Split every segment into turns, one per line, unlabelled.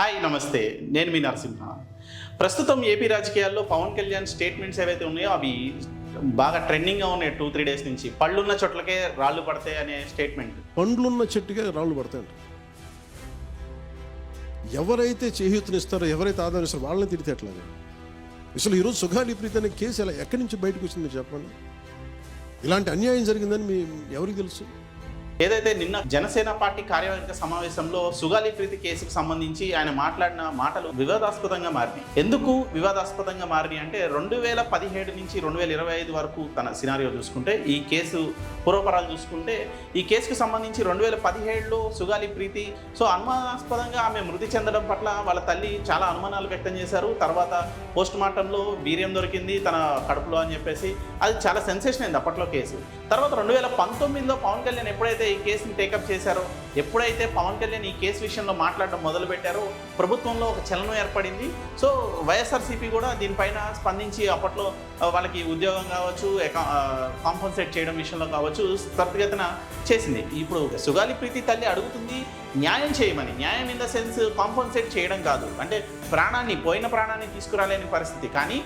Hi నమస్తే. నేను మీ నరసింహ. ప్రస్తుతం ఏపీ రాజకీయాల్లో పవన్ కళ్యాణ్ స్టేట్మెంట్స్ ఏవైతే ఉన్నాయో అవి బాగా ట్రెండింగ్గా ఉన్నాయి టూ త్రీ డేస్ నుంచి. పళ్ళున్న చోట్లకే రాళ్ళు పడతాయి అనే స్టేట్మెంట్.
పండ్లున్న చెట్టుకే రాళ్ళు పడతాయంట ఎవరైతే చేయూతనిస్తారో ఎవరైతే ఆదరిస్తారో వాళ్ళని తిడితే ఎట్లాగా అసలు ఈరోజు సుఖాలి ప్రీతి అనే కేసు ఎలా ఎక్కడి నుంచి బయటకు వచ్చింది చెప్పండి. ఇలాంటి అన్యాయం జరిగిందని మీ ఎవరికి తెలుసు?
ఏదైతే నిన్న జనసేన పార్టీ కార్యవర్గ సమావేశంలో సుగాలి ప్రీతి కేసుకు సంబంధించి ఆయన మాట్లాడిన మాటలు వివాదాస్పదంగా మారినాయి. ఎందుకు వివాదాస్పదంగా మారినాయి అంటే రెండు వేల పదిహేడు నుంచి రెండు వేల ఇరవై ఐదు వరకు తన సినారియో చూసుకుంటే ఈ కేసు పూర్వపరాలు చూసుకుంటే ఈ కేసుకు సంబంధించి రెండు వేల పదిహేడులో సుగాలి ప్రీతి సో అనుమానాస్పదంగా ఆమె మృతి చెందడం పట్ల వాళ్ళ తల్లి చాలా అనుమానాలు వ్యక్తం చేశారు. తర్వాత పోస్ట్ మార్టంలో వీర్యం దొరికింది తన కడుపులో అని చెప్పేసి. అది చాలా సెన్సేషన్ అయింది అప్పట్లో కేసు. తర్వాత రెండు వేల పంతొమ్మిదిలో పవన్ కళ్యాణ్ ఎప్పుడైతే ఈ కేసుని టేకప్ చేశారో? ఎప్పుడైతే పవన్ కళ్యాణ్ ఈ కేసు విషయంలో మాట్లాడడం మొదలు పెట్టారో ప్రభుత్వంలో ఒక చలనం ఏర్పడింది. సో వైఎస్ఆర్సీపీ కూడా దీనిపైన స్పందించి అప్పట్లో వాళ్ళకి ఉద్యోగం కావచ్చు కాంపన్సేట్ చేయడం విషయంలో కావచ్చు త్వరితగతిన చేసింది. ఇప్పుడు సుగాలి ప్రీతి తల్లి అడుగుతుంది న్యాయం చేయమని. న్యాయం ఇన్ ద సెన్స్ కాంపన్సేట్ చేయడం కాదు. అంటే ప్రాణాన్ని పోయిన ప్రాణాన్ని తీసుకురాలేని పరిస్థితి. కానీ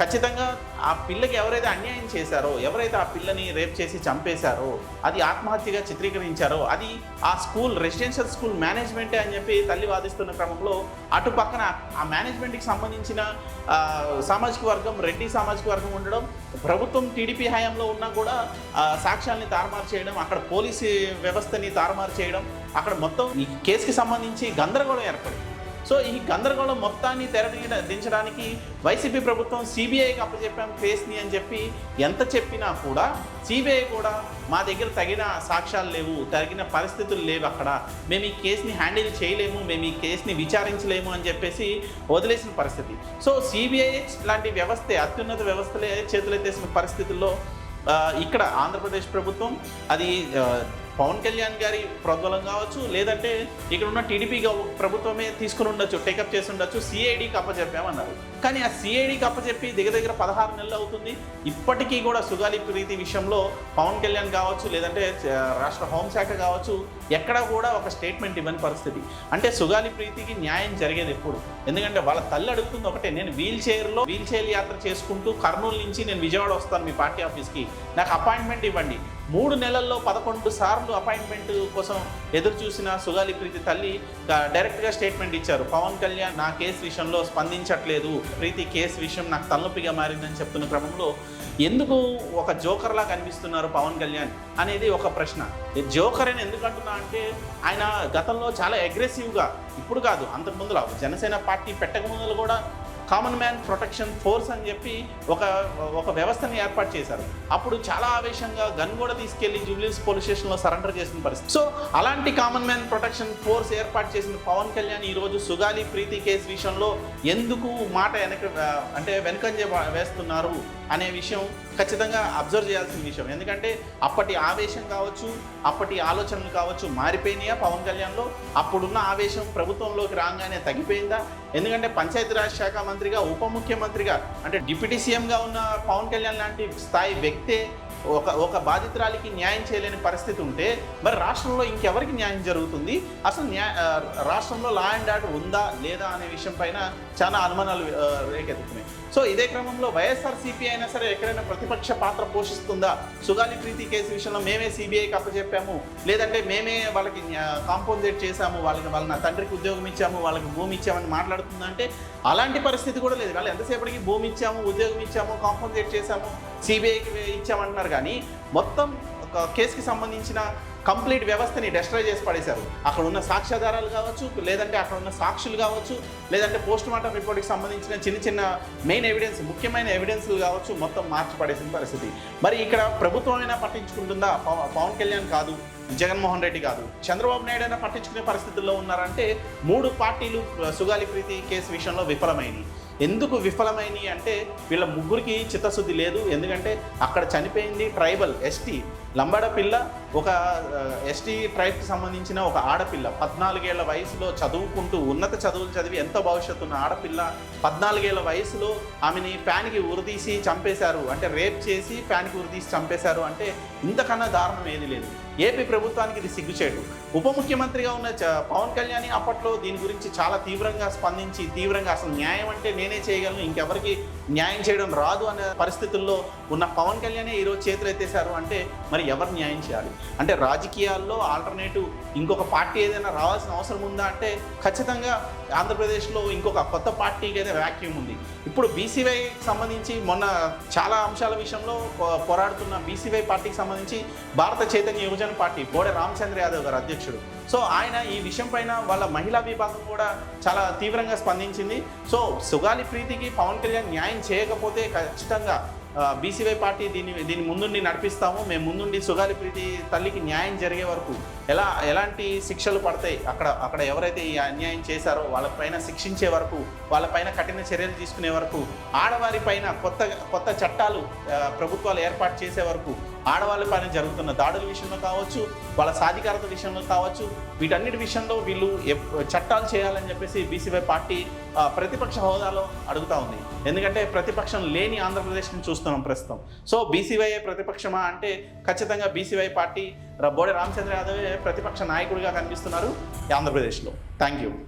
ఖచ్చితంగా ఆ పిల్లకి ఎవరైతే అన్యాయం చేశారో ఎవరైతే ఆ పిల్లని రేప్ చేసి చంపేశారో అది ఆత్మహత్యగా చిత్రీకరించారో అది ఆ స్కూల్ రెసిడెన్షియల్ స్కూల్ మేనేజ్మెంటే అని చెప్పి తల్లి వాదిస్తున్న క్రమంలో అటు పక్కన ఆ మేనేజ్మెంట్కి సంబంధించిన సామాజిక వర్గం రెడ్డి సామాజిక వర్గం ఉండడం ప్రభుత్వం టీడీపీ హయాంలో ఉన్నా కూడా సాక్ష్యాల్ని తారుమారు చేయడం అక్కడ పోలీసు వ్యవస్థని తారుమారు చేయడం అక్కడ మొత్తం ఈ కేసుకి సంబంధించి గందరగోళం ఏర్పడింది. సో ఈ గందరగోళం మొత్తాన్ని తెరడి దించడానికి వైసీపీ ప్రభుత్వం సిబిఐకి అప్పచెప్పాం కేసుని అని చెప్పి ఎంత చెప్పినా కూడా సిబిఐ కూడా మా దగ్గర తగిన సాక్ష్యాలు లేవు తగిన పరిస్థితులు లేవు అక్కడ. మేము ఈ కేసుని హ్యాండిల్ చేయలేము మేము ఈ కేసుని విచారించలేము అని చెప్పేసి వదిలేసిన పరిస్థితి. సో సిబిఐ లాంటి వ్యవస్థే అత్యున్నత వ్యవస్థలే చేతులెత్తేసిన పరిస్థితుల్లో ఇక్కడ ఆంధ్రప్రదేశ్ ప్రభుత్వం అది పవన్ కళ్యాణ్ గారి ప్రోద్బలం కావచ్చు లేదంటే ఇక్కడ ఉన్న టీడీపీ ప్రభుత్వమే తీసుకుని ఉండొచ్చు టేకప్ చేసి ఉండొచ్చు సిఐడికి అప్పచెప్పామన్నారు కానీ ఆ సిఐడికి అప్పచెప్పి దగ్గర దగ్గర పదహారు నెలలు అవుతుంది. ఇప్పటికీ కూడా సుగాలి ప్రీతి విషయంలో పవన్ కళ్యాణ్ కావచ్చు లేదంటే రాష్ట్ర హోంశాఖ కావచ్చు ఎక్కడా కూడా ఒక స్టేట్మెంట్ ఇవ్వని పరిస్థితి. అంటే సుగాలి ప్రీతికి న్యాయం జరిగేది ఎప్పుడు? ఎందుకంటే వాళ్ళ తల్లి అడుగుతుంది ఒకటే నేను వీల్ చైర్లో వీల్ చైర్ యాత్ర చేసుకుంటూ కర్నూలు నుంచి నేను విజయవాడ వస్తాను మీ పార్టీ ఆఫీస్కి. నాకు అపాయింట్మెంట్ ఇవ్వండి. మూడు నెలల్లో పదకొండు సార్లు అపాయింట్మెంట్ కోసం ఎదురు చూసిన సుగాలి ప్రీతి తల్లి డైరెక్ట్గా స్టేట్మెంట్ ఇచ్చారు. పవన్ కళ్యాణ్ నా కేసు విషయంలో స్పందించట్లేదు. ప్రీతి కేసు విషయం నాకు తలనొప్పిగా మారిందని చెప్తున్న క్రమంలో ఎందుకు ఒక జోకర్లా కనిపిస్తున్నారు పవన్ కళ్యాణ్? అనేది ఒక ప్రశ్న. ఈ జోకర్ అని ఎందుకు అంటున్నా అంటే ఆయన గతంలో చాలా అగ్రెసివ్గా ఇప్పుడు కాదు అంతకుముందు జనసేన పార్టీ పెట్టక ముందులు కూడా కామన్ మ్యాన్ ప్రొటెక్షన్ ఫోర్స్ అని చెప్పి ఒక ఒక వ్యవస్థని ఏర్పాటు చేశారు. అప్పుడు చాలా ఆవేశంగా గన్ కూడా తీసుకెళ్ళి జూబ్లీస్ పోలీస్ స్టేషన్లో సరెండర్ చేసిన పరిస్థితి. సో అలాంటి కామన్ మ్యాన్ ప్రొటెక్షన్ ఫోర్స్ ఏర్పాటు చేసిన పవన్ కళ్యాణ్ ఈరోజు సుగాలి ప్రీతి కేసు విషయంలో ఎందుకు మాట వెనక అంటే వెనకంజ వేస్తున్నారు అనే విషయం ఖచ్చితంగా అబ్జర్వ్ చేయాల్సిన విషయం. ఎందుకంటే అప్పటి ఆవేశం కావచ్చు అప్పటి ఆలోచనలు కావచ్చు మారిపోయినాయా పవన్ కళ్యాణ్లో? అప్పుడున్న ఆవేశం ప్రభుత్వంలోకి రాగానే తగ్గిపోయిందా? ఎందుకంటే పంచాయతీరాజ్ శాఖ మంత్రిగా ఉప ముఖ్యమంత్రిగా అంటే డిప్యూటీ సీఎంగా ఉన్న పవన్ కళ్యాణ్ లాంటి స్థాయి వ్యక్తే ఒక ఒక బాధితురాలికి న్యాయం చేయలేని పరిస్థితి ఉంటే మరి రాష్ట్రంలో ఇంకెవరికి న్యాయం జరుగుతుంది? అసలు న్యాయ రాష్ట్రంలో లా అండ్ ఆర్డర్ ఉందా లేదా అనే విషయం పైన చాలా అనుమానాలు రేకెత్తుతున్నాయి. సో ఇదే క్రమంలో వైఎస్ఆర్సీపీ అయినా సరే ఎక్కడైనా ప్రతిపక్ష పాత్ర పోషిస్తుందా? సుగాలి ప్రీతి కేసు విషయంలో మేమే సిబిఐకి అప్పచెప్పాము. లేదంటే మేమే వాళ్ళకి కాంపౌండేట్ చేశాము. వాళ్ళకి వాళ్ళ నా తండ్రికి ఉద్యోగం ఇచ్చాము. వాళ్ళకి భూమి ఇచ్చామని మాట్లాడుతుందంటే అలాంటి పరిస్థితి కూడా లేదు. వాళ్ళు ఎంతసేపటికి భూమి ఇచ్చాము ఉద్యోగం ఇచ్చాము కాంపౌండేట్ చేశాము. సిబిఐకి ఇచ్చామంటున్నారు కానీ మొత్తం ఒక కేసుకి సంబంధించిన కంప్లీట్ వ్యవస్థని డెస్ట్రాయ్ చేసి పడేశారు. అక్కడ ఉన్న సాక్ష్యాధారాలు కావచ్చు లేదంటే అక్కడ ఉన్న సాక్షులు కావచ్చు లేదంటే పోస్ట్ మార్టం రిపోర్ట్కి సంబంధించిన చిన్న చిన్న మెయిన్ ఎవిడెన్స్ ముఖ్యమైన ఎవిడెన్స్లు కావచ్చు మొత్తం మార్చి పడేసిన పరిస్థితి. మరి ఇక్కడ ప్రభుత్వం అయినా పట్టించుకుంటుందా? పవన్ కళ్యాణ్ కాదు జగన్మోహన్ రెడ్డి కాదు. చంద్రబాబు నాయుడు అయినా పట్టించుకునే పరిస్థితుల్లో ఉన్నారంటే మూడు పార్టీలు సుగాలి ప్రీతి కేసు విషయంలో విఫలమైనవి ఎందుకు విఫలమైనవి అంటే వీళ్ళ ముగ్గురికి చిత్తశుద్ధి లేదు. ఎందుకంటే అక్కడ చనిపోయింది ట్రైబల్ ఎస్టీ. లంబాడ పిల్ల ఒక ఎస్టీ ట్రైబ్కి సంబంధించిన ఒక ఆడపిల్ల. పద్నాలుగేళ్ళ వయసులో చదువుకుంటూ ఉన్నత చదువులు చదివి ఎంతో భవిష్యత్తు ఉన్న ఆడపిల్ల పద్నాలుగేళ్ళ వయసులో ఆమెని ఫ్యాన్కి ఉరిదీసి చంపేశారు. అంటే రేప్ చేసి ఫ్యాన్కి ఉరిదీసి చంపేశారు అంటే ఇంతకన్నా దారుణం ఏది లేదు. ఏపీ ప్రభుత్వానికి ఇది సిగ్గుచేటు. ఉప ముఖ్యమంత్రిగా ఉన్న చ- పవన్ కళ్యాణ్ అప్పట్లో దీని గురించి చాలా తీవ్రంగా స్పందించి తీవ్రంగా అసలు న్యాయం అంటే నేనే చేయగలను ఇంకెవరికి న్యాయం చేయడం రాదు అనే పరిస్థితుల్లో ఉన్న పవన్ కళ్యాణే ఈరోజు చేతులు ఎత్తేసారు అంటే మరి ఎవరు న్యాయం చేయాలి? అంటే రాజకీయాల్లో ఆల్టర్నేటివ్ ఇంకొక పార్టీ ఏదైనా రావాల్సిన అవసరం ఉందా అంటే ఖచ్చితంగా ఆంధ్రప్రదేశ్లో ఇంకొక కొత్త పార్టీకి అయితే వ్యాక్యూమ్ ఉంది. ఇప్పుడు బీసీవై సంబంధించి మొన్న చాలా అంశాల విషయంలో పో- పోరాడుతున్న బీసీవై పార్టీకి సంబంధించి భారత చైతన్య యువజన పార్టీ బోడే రామచంద్ర యాదవ్ గారు అధ్యక్షుడు. సో ఆయన ఈ విషయం పైన వాళ్ళ మహిళా విభాగం కూడా చాలా తీవ్రంగా స్పందించింది. సో సుగాలి ప్రీతికి పవన్ కళ్యాణ్ న్యాయం చేయకపోతే ఖచ్చితంగా బీసీవై పార్టీ దీన్ని దీని ముందుండి నడిపిస్తాము. మేము ముందుండి సుగాలి ప్రీతి తల్లికి న్యాయం జరిగే వరకు ఎలా ఎలాంటి శిక్షలు పడతాయి? అక్కడ అక్కడ ఎవరైతే ఈ అన్యాయం చేశారో వాళ్ళపైన శిక్షించే వరకు వాళ్ళపైన కఠిన చర్యలు తీసుకునే వరకు ఆడవారి పైన కొత్త కొత్త చట్టాలు ప్రభుత్వాలు ఏర్పాటు చేసే వరకు ఆడవాళ్ళ పైన జరుగుతున్న దాడుల విషయంలో కావచ్చు వాళ్ళ సాధికారత విషయంలో కావచ్చు వీటన్నిటి విషయంలో వీళ్ళు చట్టాలు చేయాలని చెప్పేసి బీసీవై పార్టీ ప్రతిపక్ష హోదాలో అడుగుతా ఉంది. ఎందుకంటే ప్రతిపక్షం లేని ఆంధ్రప్రదేశ్ని చూస్తున్నాం ప్రస్తుతం. సో బీసీవై ప్రతిపక్షమా అంటే ఖచ్చితంగా బీసీవై పార్టీ బోడే రామచంద్ర యాదవే ప్రతిపక్ష నాయకుడిగా కనిపిస్తున్నారు ఈ ఆంధ్రప్రదేశ్లో. Thank you.